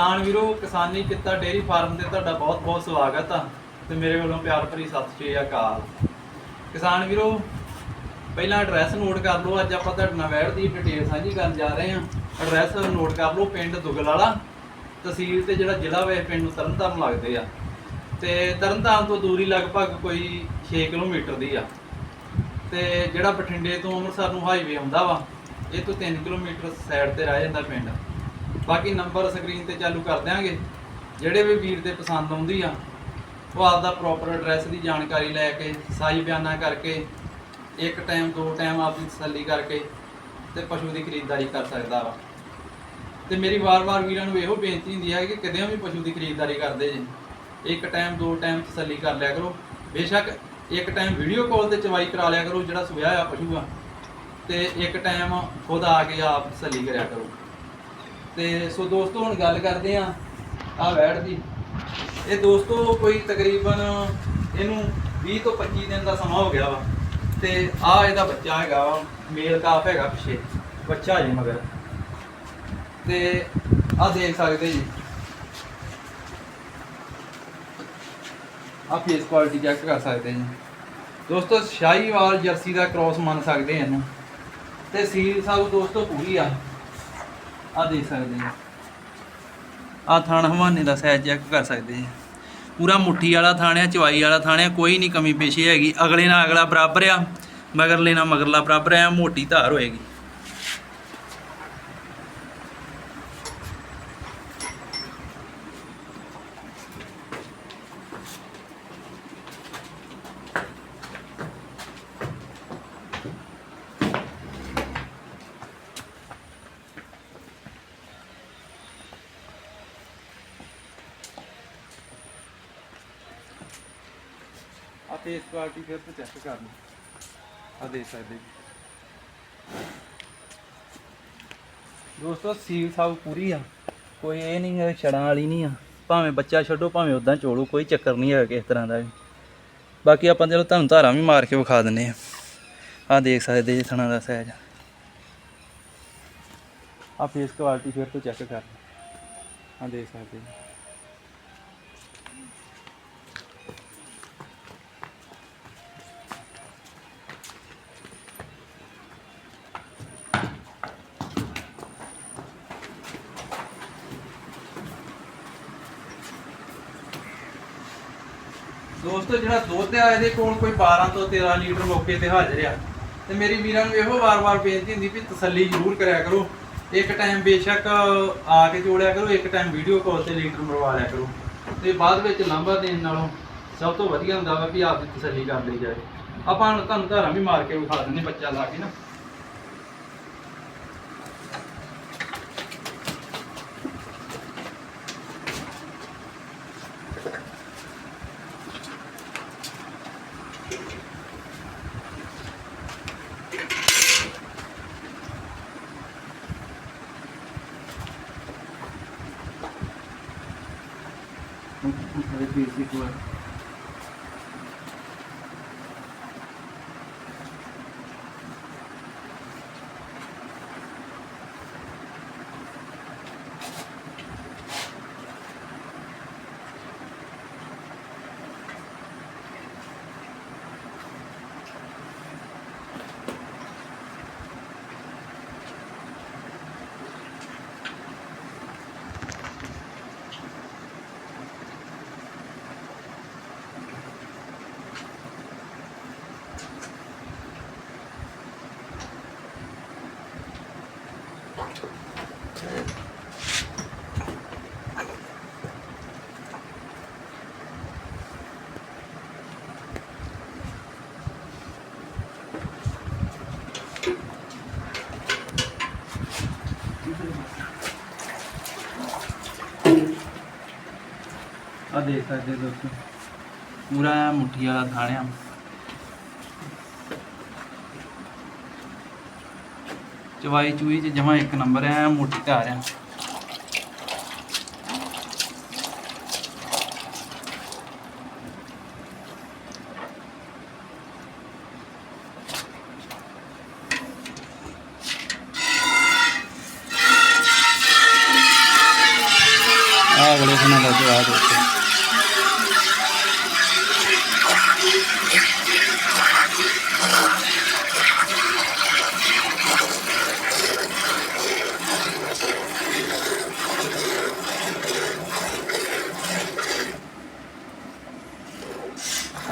ਕਿਸਾਨ ਵੀਰੋ, ਕਿਸਾਨੀ ਕਿੱਤਾ ਡੇਰੀ ਫਾਰਮ ਤੇ ਤੁਹਾਡਾ ਬਹੁਤ ਬਹੁਤ ਸਵਾਗਤ ਆ ਤੇ ਮੇਰੇ ਵੱਲੋਂ ਪਿਆਰ ਭਰੀ ਸਤਿ ਸ਼੍ਰੀ ਅਕਾਲ। ਕਿਸਾਨ ਵੀਰੋ, ਪਹਿਲਾਂ ਐਡਰੈਸ ਨੋਟ ਕਰ ਲਓ, ਅੱਜ ਆਪਾਂ ਤੁਹਾਡੇ ਨਾਲ ਵੈੜ ਦੀ ਡਿਟੇਲ ਸਾਂਝੀ ਕਰਨ ਜਾ ਰਹੇ ਹਾਂ। ਐਡਰੈਸ ਨੋਟ ਕਰ ਲਓ, ਪਿੰਡ ਦੁਗਲ ਵਾਲਾ, ਤਹਿਸੀਲ ਤੇ ਜਿਹੜਾ ਜ਼ਿਲ੍ਹਾ ਵੇ ਪਿੰਡ ਨੂੰ ਤਰਨਤਾਰਨ ਲੱਗਦੇ ਆ। ਤੇ ਤਰਨਤਾਰਨ ਤੋਂ ਦੂਰੀ ਲਗਭਗ ਕੋਈ 6 ਕਿਲੋਮੀਟਰ ਦੀ ਆ। ਤੇ ਜਿਹੜਾ ਬਠਿੰਡੇ ਤੋਂ ਅੰਮ੍ਰਿਤਸਰ ਨੂੰ ਹਾਈਵੇ ਆਉਂਦਾ ਵਾ, ਇਹ ਤੋਂ 3 ਕਿਲੋਮੀਟਰ ਸਾਈਡ ਤੇ ਰਹਿ ਜਾਂਦਾ ਪਿੰਡ। ਬਾਕੀ ਨੰਬਰ ਸਕਰੀਨ ਤੇ ਚਾਲੂ ਕਰ ਦਿਆਂਗੇ। ਜਿਹੜੇ ਵੀ ਵੀਰ ਦੇ ਪਸੰਦ ਆਉਂਦੀ ਆ, ਉਹ ਆਪਦਾ ਪ੍ਰੋਪਰ ਐਡਰੈਸ ਦੀ ਜਾਣਕਾਰੀ ਲੈ ਕੇ, ਸਾਈ ਬਿਆਨਾ ਕਰਕੇ, ਇੱਕ ਟਾਈਮ ਦੋ ਟਾਈਮ ਆਪਦੀ ਤਸੱਲੀ ਕਰਕੇ ਤੇ ਪਸ਼ੂ ਦੀ ਖਰੀਦਦਾਰੀ ਕਰ ਸਕਦਾ ਵਾ। ਤੇ ਮੇਰੀ ਵਾਰ-ਵਾਰ ਵੀਰਾਂ ਨੂੰ ਇਹੋ ਬੇਨਤੀ ਹੁੰਦੀ ਹੈ ਕਿ ਕਦੇ ਵੀ ਪਸ਼ੂ ਦੀ ਖਰੀਦਦਾਰੀ ਕਰਦੇ ਜੇ। ਇੱਕ ਟਾਈਮ ਦੋ ਟਾਈਮ ਤਸੱਲੀ ਕਰ ਲਿਆ ਕਰੋ। ਬੇਸ਼ੱਕ ਇੱਕ ਟਾਈਮ ਵੀਡੀਓ ਕਾਲ ਤੇ ਚਵਾਈ ਕਰਾ ਲਿਆ ਕਰੋ ਜਿਹੜਾ ਸੁਭਿਆ ਆ ਪਸ਼ੂ ਆ। ਤੇ ਇੱਕ ਟਾਈਮ ਖੁਦ ਆ ਕੇ ਆਪ ਤਸੱਲੀ ਕਰਿਆ ਕਰੋ। ਤੇ ਸੋ ਦੋਸਤੋ, ਹੁਣ ਗੱਲ ਕਰਦੇ ਆ ਆ ਵੈੜ ਦੀ। ਇਹ ਦੋਸਤੋ, ਕੋਈ ਤਕਰੀਬਨ ਇਹਨੂੰ 20 ਤੋਂ 25 ਦਿਨ ਦਾ ਸਮਾਂ ਹੋ ਗਿਆ ਵਾ। ਤੇ ਆ ਇਹਦਾ ਬੱਚਾ ਹੈਗਾ ਵਾ, ਮੇਲ ਕਾਫ ਹੈਗਾ ਪਿੱਛੇ, ਬੱਚਾ ਜੇ ਮਗਰ। ਤੇ ਆ ਦੇਖ ਸਕਦੇ ਜੀ। ਆ ਫੇਸ ਕੁਆਲਿਟੀ ਚੈੱਕ ਕਰ ਸਕਦੇ ਜੀ। ਦੋਸਤੋ, ਸ਼ਾਹੀਵਾਲ ਜਰਸੀ ਦਾ ਕ੍ਰਾਸ ਮੰਨ ਸਕਦੇ ਇਹਨੂੰ। ਤੇ ਸੀਲ ਸਭ ਦੋਸਤੋ ਪੂਰੀ ਆ। ਆ ਦੇਖ ਸਕਦੇ ਜੀ ਆ ਥਾਣ ਹਵਾਨੇ ਦਾ ਸਾਈਜ਼ ਚੈੱਕ ਕਰ ਸਕਦੇ ਜੀ ਪੂਰਾ ਮੁੱਠੀ ਵਾਲਾ ਥਾਣਿਆ ਚਵਾਈ ਵਾਲਾ ਥਾਣਿਆ ਕੋਈ ਨਹੀਂ ਕਮੀ ਪੇਸ਼ੀ ਹੈਗੀ। ਅਗਲੇ ਨਾਲ ਅਗਲਾ ਬਰਾਬਰ ਆ, ਮਗਰਲੇ ਨਾਲ ਮਗਰਲਾ ਬਰਾਬਰ ਆ, ਮੋਟੀ ਧਾਰ ਹੋਏਗੀ। ਆ ਕੁਆਲਿਟੀ ਫਿਰ ਤੋਂ ਚੈੱਕ ਕਰ ਆ ਦੇਖ ਸਕਦੇ ਜੀ। ਦੋਸਤੋ, ਸੀਲ ਸਭ ਪੂਰੀ ਆ। ਕੋਈ ਇਹ ਨਹੀਂ ਹੈ, ਛੜਾਂ ਵਾਲੀ ਨਹੀਂ ਆ। ਭਾਵੇਂ ਬੱਚਾ ਛੱਡੋ, ਭਾਵੇਂ ਉਦਾਂ ਚੋਲੋ, ਕੋਈ ਚੱਕਰ ਨਹੀਂ ਹੈ ਕਿਸ ਤਰ੍ਹਾਂ ਦਾ ਵੀ ਬਾਕੀ ਆਪਾਂ ਚਲੋ ਤੁਹਾਨੂੰ ਧਾਰਾਂ ਵੀ ਮਾਰ ਕੇ ਵਿਖਾ ਦਿੰਨੇ ਆ। ਆ ਦੇਖ ਸਕਦੇ ਜੀ, ਥਣਾ ਦਾ ਸਾਈਜ਼ ਆ ਫੇਸ ਕੁਆਲਿਟੀ ਫਿਰ ਤੋਂ ਚੈੱਕ ਕਰ ਆ ਦੇਖ ਸਕਦੇ ਜੀ। ਦੋਸਤੋ, ਜਿਹੜਾ ਦੁੱਧ ਆ, ਇਹਦੇ ਕੋਲ ਕੋਈ 12 ਤੋਂ 13 ਲੀਟਰ ਮੌਕੇ ਤੇ ਹਾਜ਼ਰ ਆ। ਤੇ ਮੇਰੀ ਵੀਰਾਂ ਨੂੰ ਇਹੋ ਵਾਰ-ਵਾਰ ਬੇਨਤੀ ਹੁੰਦੀ ਵੀ ਤਸੱਲੀ ਜ਼ਰੂਰ ਕਰਿਆ ਕਰੋ। ਇੱਕ ਟਾਈਮ ਬੇਸ਼ੱਕ ਆ ਕੇ ਜੋੜਿਆ ਕਰੋ, ਇੱਕ ਟਾਈਮ ਵੀਡੀਓ ਕਾਲ ਤੇ ਲੀਟਰ ਮਰਵਾ ਲਿਆ ਕਰੋ। ਤੇ ਬਾਅਦ ਵਿੱਚ ਲਾਂਭਾ ਦੇਣ ਨਾਲੋਂ ਸਭ ਤੋਂ ਵਧੀਆ ਹੁੰਦਾ ਵਾ ਵੀ ਆਪ ਦੀ ਤਸੱਲੀ ਕਰ ਲਈ ਜਾਏ। ਆਪਾਂ ਤੁਹਾਨੂੰ ਧਾਰਾਂ ਵੀ ਮਾਰ ਕੇ ਵਿਖਾ ਦਿੰਦੇ ਬੱਚਾ ਲਾ ਕੇ ਨਾ। ਬੇਸਿਕ ਵਾ ਆ ਦੇਖ ਸਕਦੇ ਹੋ ਦੋਸਤੋ। ਪੂਰਾ ਮੁੱਠੀ ਵਾਲਾ ਥਾਣਿਆ ਚਵਾਈ ਚੂਈ ਚ ਜਮਾ ਇੱਕ ਨੰਬਰ ਐ ਮੋਟੀ ਧਾਰ ਆ। ਰਿਹਾ ਅਗਲੇ ਦਿਨਾਂ ਦਾ ਜਵਾਬ ਦੇਖੋ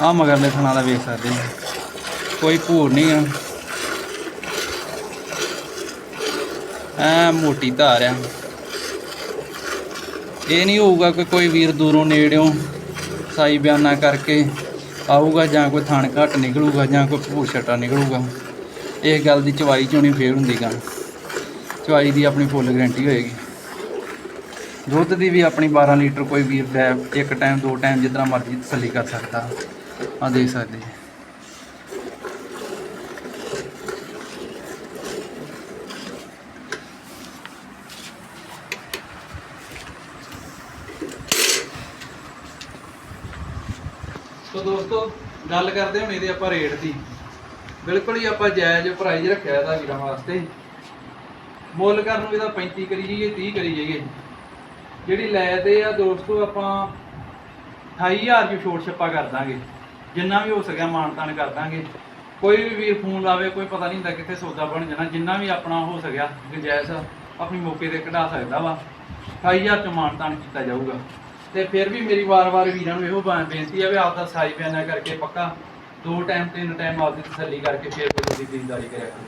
ਆ ਮਗਰਲੇ ਥਣਾ ਦਾ ਵੇਖ ਸਕਦੇ ਕੋਈ ਭੂਰ ਨਹੀਂ ਆ। ਐ ਮੋਟੀ ਧਾਰ ਆ। ਇਹ ਨਹੀਂ ਹੋਊਗਾ ਕਿ ਕੋਈ ਵੀਰ ਦੂਰੋਂ ਨੇੜਿਓਂ ਸਾਈ ਬਿਆਨਾ ਕਰਕੇ ਆਊਗਾ ਜਾਂ ਕੋਈ ਥਣ ਘੱਟ ਨਿਕਲੂਗਾ ਜਾਂ ਕੋਈ ਭੂਰ ਛਟਾ ਨਿਕਲੂਗਾ। ਇਹ ਗੱਲ ਦੀ ਚਵਾਈ ਚੋਂ ਨਹੀਂ ਫੇਰ ਹੁੰਦੀ ਗਾ ਚਵਾਈ ਦੀ ਆਪਣੀ ਫੁੱਲ ਗਰੰਟੀ ਹੋਏਗੀ। ਦੁੱਧ ਦੀ ਵੀ ਆਪਣੀ 12 ਲੀਟਰ ਕੋਈ ਵੀਰ ਲੈ ਇੱਕ ਟਾਈਮ ਦੋ ਟਾਈਮ ਜਿੱਦਾਂ ਮਰਜ਼ੀ ਤਸੱਲੀ ਕਰ ਸਕਦਾ। ਆ ਦੇਖ ਸਕਦੇ ਜੀ। ਸੋ ਦੋਸਤੋ, ਗੱਲ ਕਰਦੇ ਹੁਣ ਇਹਦੇ ਆਪਾਂ ਰੇਟ ਦੀ। ਬਿਲਕੁਲ ਹੀ ਆਪਾਂ ਜਾਇਜ਼ ਪ੍ਰਾਈਸ ਰੱਖਿਆ ਇਹਦਾ ਵੀਰਾਂ ਵਾਸਤੇ। ਮੁੱਲ ਕਰਨ ਨੂੰ ਇਹਦਾ 35 ਕਰੀ ਜਾਈਏ 30 ਕਰੀ ਜਾਈਏ। ਜਿਹੜੀ ਲੈ ਤੇ ਆ ਦੋਸਤੋ ਆਪਾਂ 28000 ਚ ਛੋਟ ਛੱਪਾ ਕਰ ਦਾਂਗੇ। ਜਿੰਨਾ ਵੀ ਹੋ ਸਕਿਆ ਮਾਨਤਾਨ ਕਰ ਦਾਂਗੇ। ਕੋਈ ਵੀ ਵੀਰ ਫੋਨ ਲਾਵੇ, ਕੋਈ ਪਤਾ ਨਹੀਂ ਹੁੰਦਾ ਕਿੱਥੇ ਸੌਦਾ ਬਣ ਜਾਣਾ। ਜਿੰਨਾ ਵੀ ਆਪਣਾ ਹੋ ਸਕਿਆ ਗੁੰਜਾਇਸ਼ ਆਪਣੀ ਮੌਕੇ ਤੇ ਕਢਾ ਸਕਦਾ ਵਾ। 28000 ਚ ਮਾਨਤਾਨ ਕੀਤਾ ਜਾਊਗਾ। ਤੇ ਫਿਰ ਵੀ ਮੇਰੀ ਵਾਰ-ਵਾਰ ਵੀਰਾਂ ਨੂੰ ਇਹੋ ਬੇਨਤੀ ਹੈ ਵੀ ਆਪਦਾ ਸਾਈ ਬਿਆਨਾ ਕਰਕੇ ਪੱਕਾ ਦੋ ਟਾਈਮ, ਤਿੰਨ ਟਾਈਮ ਆਪਦੀ ਤਸੱਲੀ ਕਰਕੇ ਫਿਰ ਕੋਈ ਤੁਸੀਂ ਖਰੀਦਦਾਰੀ ਕਰਿਆ ਕਰੋ।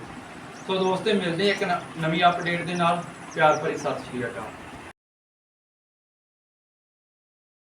ਸੋ ਦੋਸਤੇ, ਮਿਲਦੇ ਇੱਕ ਨਵੀਂ ਅਪਡੇਟ ਦੇ ਨਾਲ। ਪਿਆਰ ਭਰੀ ਸਤਿ ਸ਼੍ਰੀ ਅਕਾਲ।